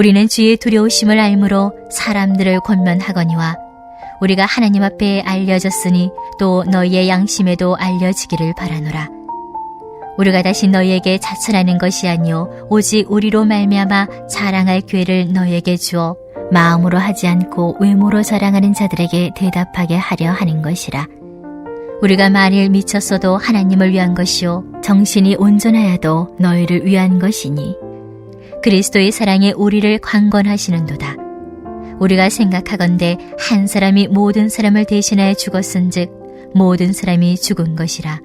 우리는 주의 두려우심을 알므로 사람들을 권면하거니와 우리가 하나님 앞에 알려졌으니 또 너희의 양심에도 알려지기를 바라노라. 우리가 다시 너희에게 자천하는 것이 아니요 오직 우리로 말미암아 자랑할 기회를 너희에게 주어 마음으로 하지 않고 외모로 자랑하는 자들에게 대답하게 하려 하는 것이라. 우리가 만일 미쳤어도 하나님을 위한 것이요 정신이 온전하여도 너희를 위한 것이니 그리스도의 사랑에 우리를 강권하시는도다. 우리가 생각하건대 한 사람이 모든 사람을 대신하여 죽었은즉 모든 사람이 죽은 것이라.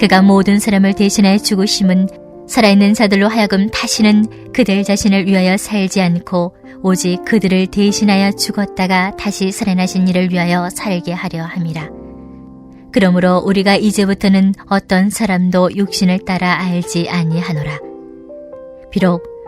그가 모든 사람을 대신하여 죽으심은 살아있는 자들로 하여금 다시는 그들 자신을 위하여 살지 않고 오직 그들을 대신하여 죽었다가 다시 살아나신 이를 위하여 살게 하려 함이라. 그러므로 우리가 이제부터는 어떤 사람도 육신을 따라 알지 아니하노라. 비록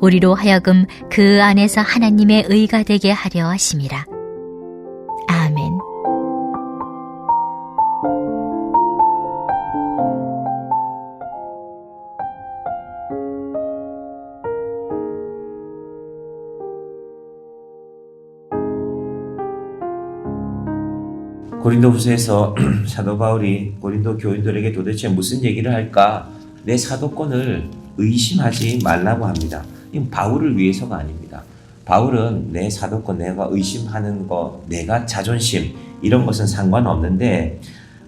우리로 하여금 그 안에서 하나님의 의가 되게 하려 하심이라. 아멘. 고린도후서에서 사도 바울이 고린도 교인들에게 도대체 무슨 얘기를 할까? 내 사도권을 의심하지 말라고 합니다. 이건 바울을 위해서가 아닙니다. 바울은 내 사도권 내가 의심하는 거, 내가 자존심 이런 것은 상관없는데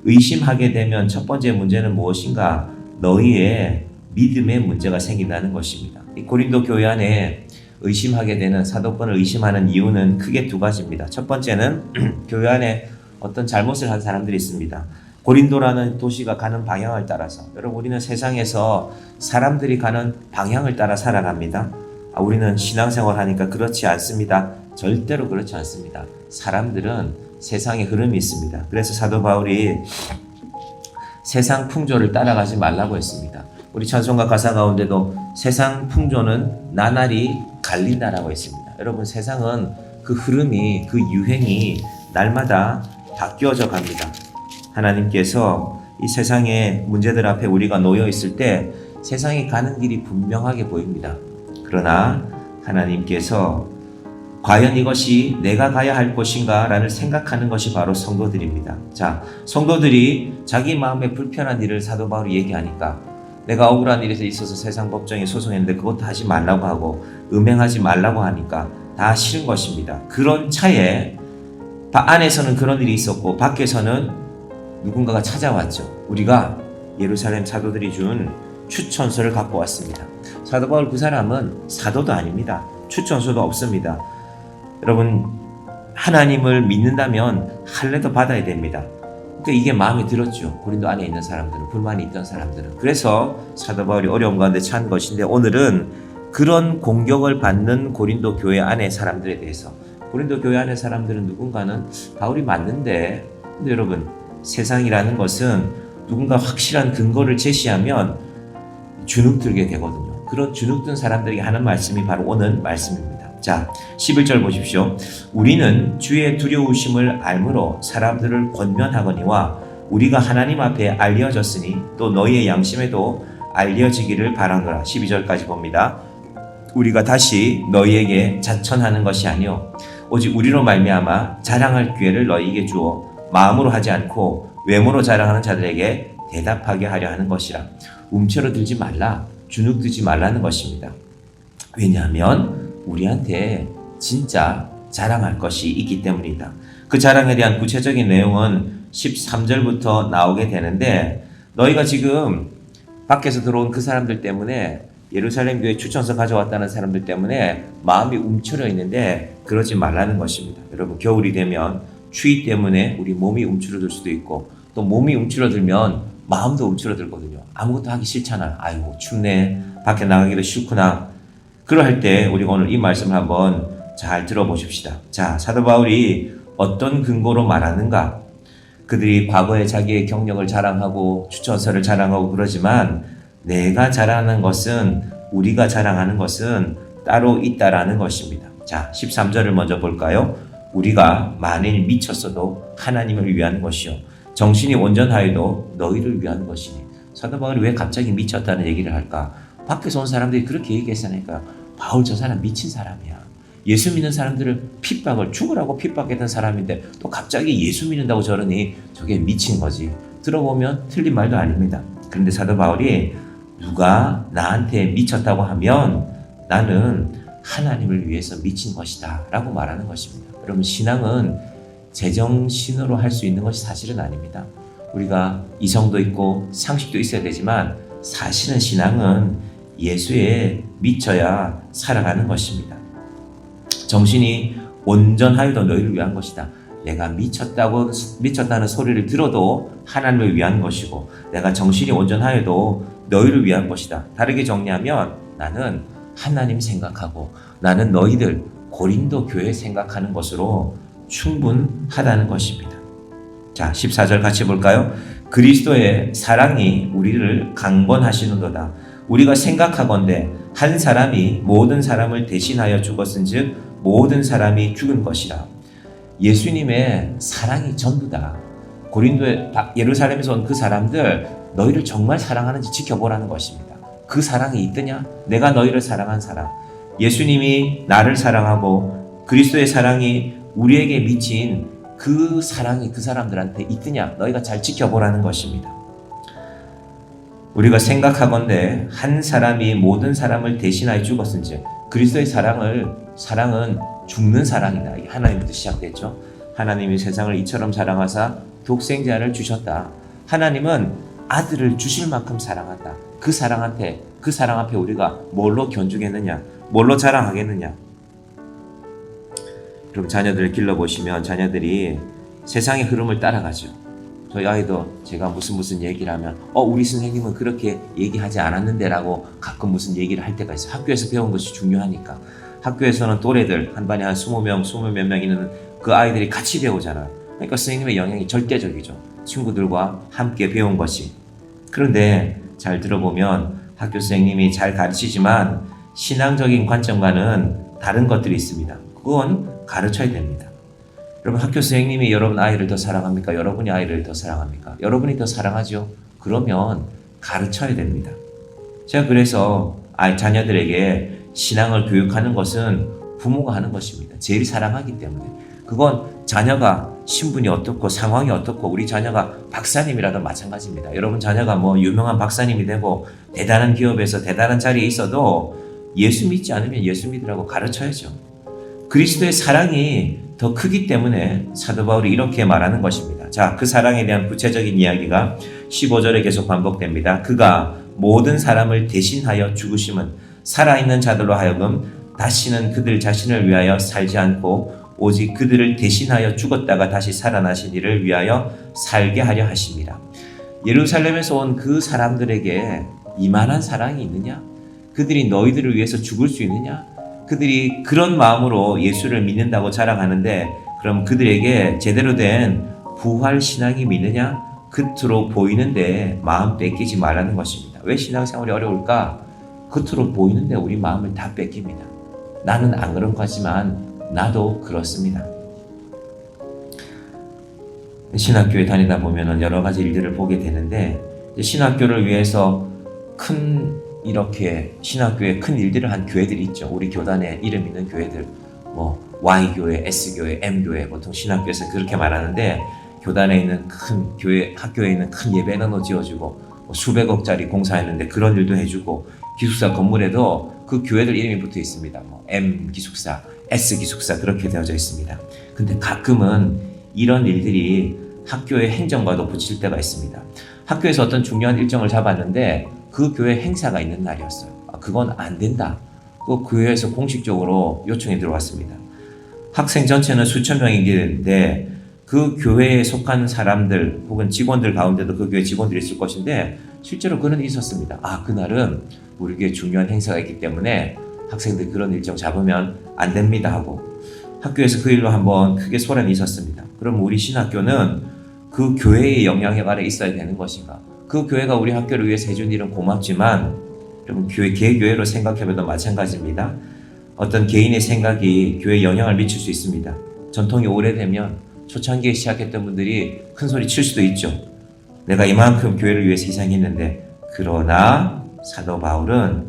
의심하게 되면 첫 번째 문제는 무엇인가? 너희의 믿음의 문제가 생긴다는 것입니다. 이 고린도 교회 안에 의심하게 되는 사도권을 의심하는 이유는 크게 두 가지입니다. 첫 번째는 교회 안에 어떤 잘못을 한 사람들이 있습니다. 고린도라는 도시가 가는 방향을 따라서 여러분 우리는 세상에서 사람들이 가는 방향을 따라 살아갑니다. 아, 우리는 신앙생활 하니까 그렇지 않습니다. 절대로 그렇지 않습니다. 사람들은 세상의 흐름이 있습니다. 그래서 사도 바울이 세상 풍조를 따라가지 말라고 했습니다. 우리 찬송가 가사 가운데도 세상 풍조는 나날이 갈린다라고 했습니다. 여러분 세상은 그 흐름이 그 유행이 날마다 바뀌어져 갑니다. 하나님께서 이 세상의 문제들 앞에 우리가 놓여 있을 때 세상이 가는 길이 분명하게 보입니다. 그러나 하나님께서 과연 이것이 내가 가야 할 곳인가 라는 생각하는 것이 바로 성도들입니다. 자, 성도들이 자기 마음에 불편한 일을 사도 바울이 얘기하니까 내가 억울한 일에서 있어서 세상 법정에 소송했는데 그것도 하지 말라고 하고 음행하지 말라고 하니까 다 싫은 것입니다. 그런 차에 안에서는 그런 일이 있었고 밖에서는 누군가가 찾아왔죠. 우리가 예루살렘 사도들이 준 추천서를 갖고 왔습니다. 사도 바울 그 사람은 사도도 아닙니다. 추천서도 없습니다. 여러분 하나님을 믿는다면 할례도 받아야 됩니다. 그러니까 이게 마음에 들었죠. 고린도 안에 있는 사람들은 불만이 있던 사람들은 그래서 사도 바울이 어려움 가운데 찬 것인데 오늘은 그런 공격을 받는 고린도 교회 안의 사람들에 대해서 고린도 교회 안의 사람들은 누군가는 바울이 맞는데 근데 여러분 세상이라는 것은 누군가 확실한 근거를 제시하면 주눅들게 되거든요. 그런 주눅든 사람들에게 하는 말씀이 바로 오늘 말씀입니다. 자, 11절 보십시오. 우리는 주의 두려우심을 알므로 사람들을 권면하거니와 우리가 하나님 앞에 알려졌으니 또 너희의 양심에도 알려지기를 바라노라. 12절까지 봅니다. 우리가 다시 너희에게 자천하는 것이 아니요 오직 우리로 말미암아 자랑할 기회를 너희에게 주어 마음으로 하지 않고 외모로 자랑하는 자들에게 대답하게 하려 하는 것이라. 움츠러 들지 말라. 주눅 들지 말라는 것입니다. 왜냐하면 우리한테 진짜 자랑할 것이 있기 때문이다. 그 자랑에 대한 구체적인 내용은 13절부터 나오게 되는데 너희가 지금 밖에서 들어온 그 사람들 때문에 예루살렘 교회 추천서 가져왔다는 사람들 때문에 마음이 움츠려 있는데 그러지 말라는 것입니다. 여러분 겨울이 되면 추위 때문에 우리 몸이 움츠러들 수도 있고 또 몸이 움츠러들면 마음도 움츠러들거든요. 아무것도 하기 싫잖아요. 아이고 춥네. 밖에 나가기도 싫구나. 그러할 때 우리가 오늘 이 말씀을 한번 잘 들어보십시다. 자, 사도 바울이 어떤 근거로 말하는가? 그들이 과거에 자기의 경력을 자랑하고 추천서를 자랑하고 그러지만 내가 자랑하는 것은 우리가 자랑하는 것은 따로 있다라는 것입니다. 자, 13절을 먼저 볼까요? 우리가 만일 미쳤어도 하나님을 위한 것이요. 정신이 온전하여도 너희를 위한 것이니. 사도 바울이 왜 갑자기 미쳤다는 얘기를 할까? 밖에서 온 사람들이 그렇게 얘기했으니까 바울 저 사람 미친 사람이야. 예수 믿는 사람들을 핍박을 죽으라고 핍박했던 사람인데 또 갑자기 예수 믿는다고 저러니 저게 미친 거지. 들어보면 틀린 말도 아닙니다. 그런데 사도 바울이 누가 나한테 미쳤다고 하면 나는 하나님을 위해서 미친 것이다 라고 말하는 것입니다. 여러분 신앙은 제정신으로 할 수 있는 것이 사실은 아닙니다. 우리가 이성도 있고 상식도 있어야 되지만 사실은 신앙은 예수에 미쳐야 살아가는 것입니다. 정신이 온전하여도 너희를 위한 것이다. 내가 미쳤다고 미쳤다는 소리를 들어도 하나님을 위한 것이고 내가 정신이 온전하여도 너희를 위한 것이다. 다르게 정리하면 나는 하나님 생각하고 나는 너희들 고린도 교회 생각하는 것으로 충분하다는 것입니다. 자, 14절 같이 볼까요? 그리스도의 사랑이 우리를 강권하시는도다. 우리가 생각하건대 한 사람이 모든 사람을 대신하여 죽었은즉 모든 사람이 죽은 것이라. 예수님의 사랑이 전부다. 고린도에 예루살렘에서 온 그 사람들 너희를 정말 사랑하는지 지켜보라는 것입니다. 그 사랑이 있더냐? 내가 너희를 사랑한 사랑. 예수님이 나를 사랑하고 그리스도의 사랑이 우리에게 미친 그 사랑이 그 사람들한테 있더냐? 너희가 잘 지켜보라는 것입니다. 우리가 생각하건대 한 사람이 모든 사람을 대신하여 죽었은지 그리스도의 사랑을 사랑은 죽는 사랑이다. 하나님부터 시작됐죠. 하나님이 세상을 이처럼 사랑하사 독생자를 주셨다. 하나님은 아들을 주실 만큼 사랑한다. 그 사랑한테 그 사랑 앞에 우리가 뭘로 견주겠느냐? 뭘로 자랑하겠느냐? 그럼 자녀들을 길러보시면 자녀들이 세상의 흐름을 따라가죠. 저희 아이도 제가 무슨 무슨 얘기를 하면 어 우리 선생님은 그렇게 얘기하지 않았는데 라고 가끔 무슨 얘기를 할 때가 있어요. 학교에서 배운 것이 중요하니까. 학교에서는 또래들 한 반에 한 20명, 20몇 명 있는 그 아이들이 같이 배우잖아요. 그러니까 선생님의 영향이 절대적이죠. 친구들과 함께 배운 것이. 그런데 잘 들어보면 학교 선생님이 잘 가르치지만 신앙적인 관점과는 다른 것들이 있습니다. 그건 가르쳐야 됩니다. 여러분 학교 선생님이 여러분 아이를 더 사랑합니까? 여러분이 아이를 더 사랑합니까? 여러분이 더 사랑하죠? 그러면 가르쳐야 됩니다. 제가 그래서 아이 자녀들에게 신앙을 교육하는 것은 부모가 하는 것입니다. 제일 사랑하기 때문에. 그건 자녀가 신분이 어떻고 상황이 어떻고 우리 자녀가 박사님이라도 마찬가지입니다. 여러분 자녀가 뭐 유명한 박사님이 되고 대단한 기업에서 대단한 자리에 있어도 예수 믿지 않으면 예수 믿으라고 가르쳐야죠. 그리스도의 사랑이 더 크기 때문에 사도 바울이 이렇게 말하는 것입니다. 자, 그 사랑에 대한 구체적인 이야기가 15절에 계속 반복됩니다. 그가 모든 사람을 대신하여 죽으심은 살아있는 자들로 하여금 다시는 그들 자신을 위하여 살지 않고 오직 그들을 대신하여 죽었다가 다시 살아나신 이를 위하여 살게 하려 하십니다. 예루살렘에서 온 그 사람들에게 이만한 사랑이 있느냐? 그들이 너희들을 위해서 죽을 수 있느냐? 그들이 그런 마음으로 예수를 믿는다고 자랑하는데 그럼 그들에게 제대로 된 부활 신앙이 믿느냐? 겉으로 보이는데 마음 뺏기지 말라는 것입니다. 왜 신앙생활이 어려울까? 겉으로 보이는데 우리 마음을 다 뺏깁니다. 나는 안 그런 거지만 나도 그렇습니다. 신학교에 다니다 보면 여러 가지 일들을 보게 되는데 신학교를 위해서 큰 이렇게 신학교에 큰 일들을 한 교회들이 있죠. 우리 교단에 이름 있는 교회들, 뭐 Y 교회, S 교회, M 교회 보통 신학교에서 그렇게 말하는데 교단에 있는 큰 교회, 학교에 있는 큰 예배당도 지어주고 뭐 수백억짜리 공사했는데 그런 일도 해주고 기숙사 건물에도 그 교회들 이름이 붙어 있습니다. 뭐 M 기숙사, S 기숙사 그렇게 되어져 있습니다. 근데 가끔은 이런 일들이 학교의 행정과도 붙일 때가 있습니다. 학교에서 어떤 중요한 일정을 잡았는데 그 교회 행사가 있는 날이었어요. 아, 그건 안 된다. 그 교회에서 공식적으로 요청이 들어왔습니다. 학생 전체는 수천 명이긴데 그 교회에 속한 사람들 혹은 직원들 가운데도 그 교회 직원들이 있을 것인데 실제로 그런 일이 있었습니다. 아 그날은 우리 교회 중요한 행사가 있기 때문에 학생들 그런 일정 잡으면 안 됩니다 하고 학교에서 그 일로 한번 크게 소란이 있었습니다. 그럼 우리 신학교는 그 교회의 영향력 아래 있어야 되는 것인가? 그 교회가 우리 학교를 위해서 해준 일은 고맙지만 여러분 교회 개교회로 생각해봐도 마찬가지입니다. 어떤 개인의 생각이 교회에 영향을 미칠 수 있습니다. 전통이 오래되면 초창기에 시작했던 분들이 큰 소리 칠 수도 있죠. 내가 이만큼 교회를 위해서 희생했는데 그러나 사도 바울은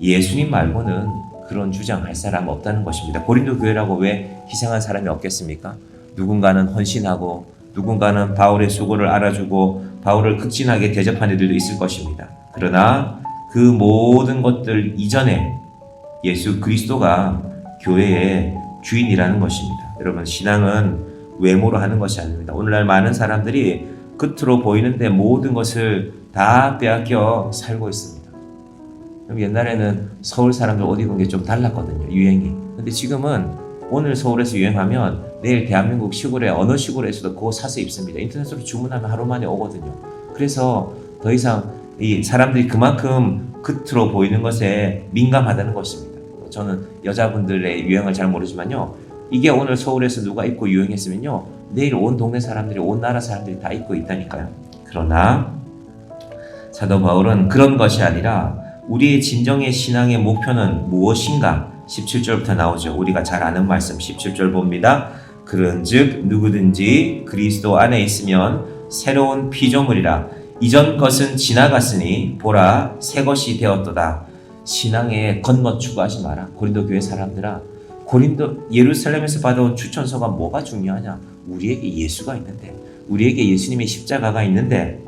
예수님 말고는 그런 주장할 사람 없다는 것입니다. 고린도 교회라고 왜 희생한 사람이 없겠습니까? 누군가는 헌신하고 누군가는 바울의 수고를 알아주고 바울을 극진하게 대접한 이들도 있을 것입니다. 그러나 그 모든 것들 이전에 예수 그리스도가 교회의 주인이라는 것입니다. 여러분 신앙은 외모로 하는 것이 아닙니다. 오늘날 많은 사람들이 겉으로 보이는데 모든 것을 다 빼앗겨 살고 있습니다. 그럼 옛날에는 서울 사람들 옷 입은 게 좀 달랐거든요. 유행이. 근데 지금은 오늘 서울에서 유행하면 내일 대한민국 시골에 어느 시골에서도 그거 사서 입습니다. 인터넷으로 주문하면 하루 만에 오거든요. 그래서 더 이상 이 사람들이 그만큼 겉으로 보이는 것에 민감하다는 것입니다. 저는 여자분들의 유행을 잘 모르지만요. 이게 오늘 서울에서 누가 입고 유행했으면요. 내일 온 동네 사람들이 온 나라 사람들이 다 입고 있다니까요. 그러나 사도 바울은 그런 것이 아니라 우리의 진정의 신앙의 목표는 무엇인가? 17절부터 나오죠. 우리가 잘 아는 말씀 17절 봅니다. 그런즉 누구든지 그리스도 안에 있으면 새로운 피조물이라 이전 것은 지나갔으니 보라 새 것이 되었도다. 신앙에 겉멋 추구하지 마라. 고린도 교회 사람들아. 고린도 예루살렘에서 받아온 추천서가 뭐가 중요하냐? 우리에게 예수가 있는데, 우리에게 예수님의 십자가가 있는데,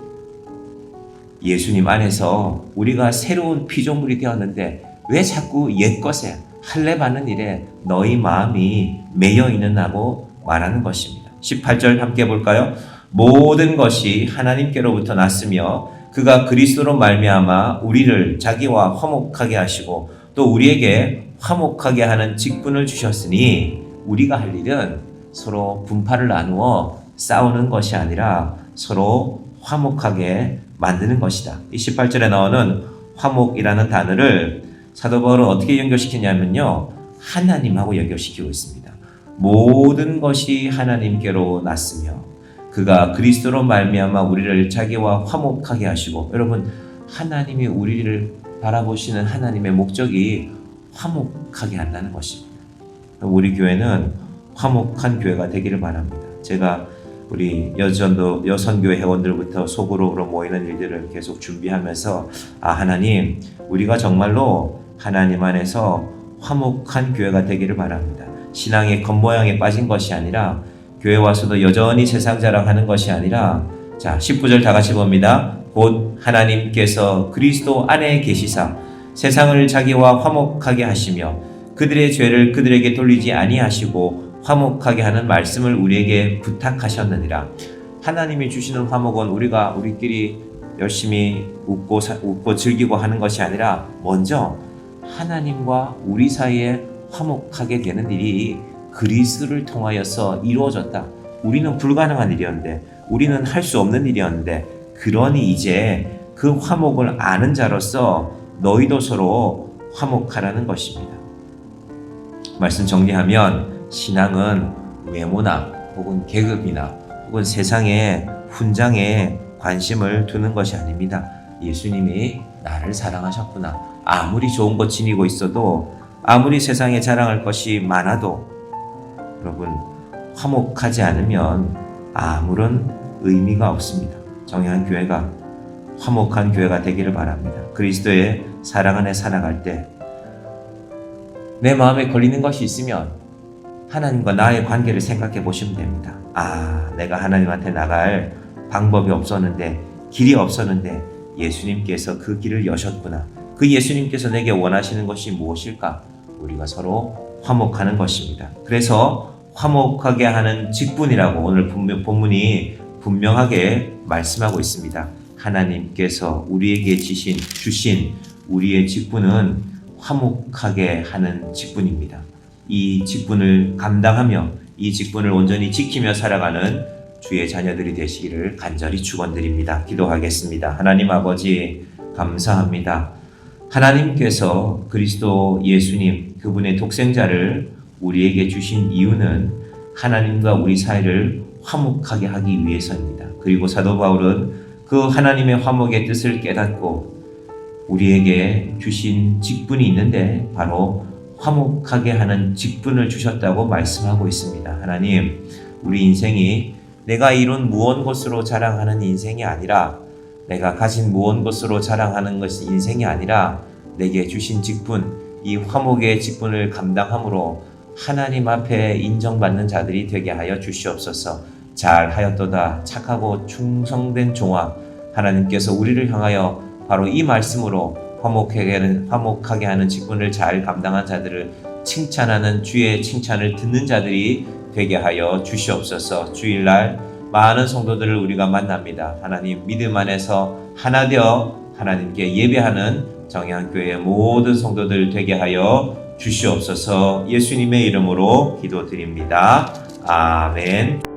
예수님 안에서 우리가 새로운 피조물이 되었는데 왜 자꾸 옛 것에 할례 받는 일에 너희 마음이 매여 있느냐고 말하는 것입니다. 18절 함께 볼까요? 모든 것이 하나님께로부터 났으며 그가 그리스도로 말미암아 우리를 자기와 화목하게 하시고 또 우리에게 화목하게 하는 직분을 주셨으니 우리가 할 일은 서로 분파를 나누어 싸우는 것이 아니라 서로 화목하게 만드는 것이다. 이 18절에 나오는 화목이라는 단어를 사도 바울은 어떻게 연결시키냐면요. 하나님하고 연결시키고 있습니다. 모든 것이 하나님께로 났으며 그가 그리스도로 말미암아 우리를 자기와 화목하게 하시고 여러분 하나님이 우리를 바라보시는 하나님의 목적이 화목하게 한다는 것입니다. 우리 교회는 화목한 교회가 되기를 바랍니다. 제가 우리 여전도 여선교회 회원들부터 소그룹으로 모이는 일들을 계속 준비하면서 아 하나님 우리가 정말로 하나님 안에서 화목한 교회가 되기를 바랍니다. 신앙의 겉모양에 빠진 것이 아니라 교회 와서도 여전히 세상 자랑하는 것이 아니라 자 19절 다 같이 봅니다. 곧 하나님께서 그리스도 안에 계시사 세상을 자기와 화목하게 하시며 그들의 죄를 그들에게 돌리지 아니하시고 화목하게 하는 말씀을 우리에게 부탁하셨느니라. 하나님이 주시는 화목은 우리가 우리끼리 열심히 웃고 사, 웃고 즐기고 하는 것이 아니라 먼저 하나님과 우리 사이에 화목하게 되는 일이 그리스도를 통하여서 이루어졌다. 우리는 불가능한 일이었는데 우리는 할 수 없는 일이었는데 그러니 이제 그 화목을 아는 자로서 너희도 서로 화목하라는 것입니다. 말씀 정리하면 신앙은 외모나 혹은 계급이나 혹은 세상의 훈장에 관심을 두는 것이 아닙니다. 예수님이 나를 사랑하셨구나. 아무리 좋은 것 지니고 있어도 아무리 세상에 자랑할 것이 많아도 여러분 화목하지 않으면 아무런 의미가 없습니다. 정의한 교회가 화목한 교회가 되기를 바랍니다. 그리스도의 사랑 안에 살아갈 때 내 마음에 걸리는 것이 있으면 하나님과 나의 관계를 생각해 보시면 됩니다. 아, 내가 하나님한테 나갈 방법이 없었는데, 길이 없었는데, 예수님께서 그 길을 여셨구나. 그 예수님께서 내게 원하시는 것이 무엇일까? 우리가 서로 화목하는 것입니다. 그래서 화목하게 하는 직분이라고 오늘 본문이 분명하게 말씀하고 있습니다. 하나님께서 우리에게 지신, 주신 우리의 직분은 화목하게 하는 직분입니다. 이 직분을 감당하며 이 직분을 온전히 지키며 살아가는 주의 자녀들이 되시기를 간절히 축원드립니다. 기도하겠습니다. 하나님 아버지 감사합니다. 하나님께서 그리스도 예수님 그분의 독생자를 우리에게 주신 이유는 하나님과 우리 사이를 화목하게 하기 위해서입니다. 그리고 사도 바울은 그 하나님의 화목의 뜻을 깨닫고 우리에게 주신 직분이 있는데 바로 화목하게 하는 직분을 주셨다고 말씀하고 있습니다. 하나님, 우리 인생이 내가 이룬 무언 것으로 자랑하는 인생이 아니라 내가 가진 무언 것으로 자랑하는 것이 인생이 아니라 내게 주신 직분, 이 화목의 직분을 감당함으로 하나님 앞에 인정받는 자들이 되게 하여 주시옵소서. 잘 하였도다 착하고 충성된 종아 하나님께서 우리를 향하여 바로 이 말씀으로 화목하게 화목하게 하는 직분을 잘 감당한 자들을 칭찬하는 주의 칭찬을 듣는 자들이 되게 하여 주시옵소서. 주일날 많은 성도들을 우리가 만납니다. 하나님 믿음 안에서 하나 되어 하나님께 예배하는 정향교회의 모든 성도들 되게 하여 주시옵소서. 예수님의 이름으로 기도드립니다. 아멘.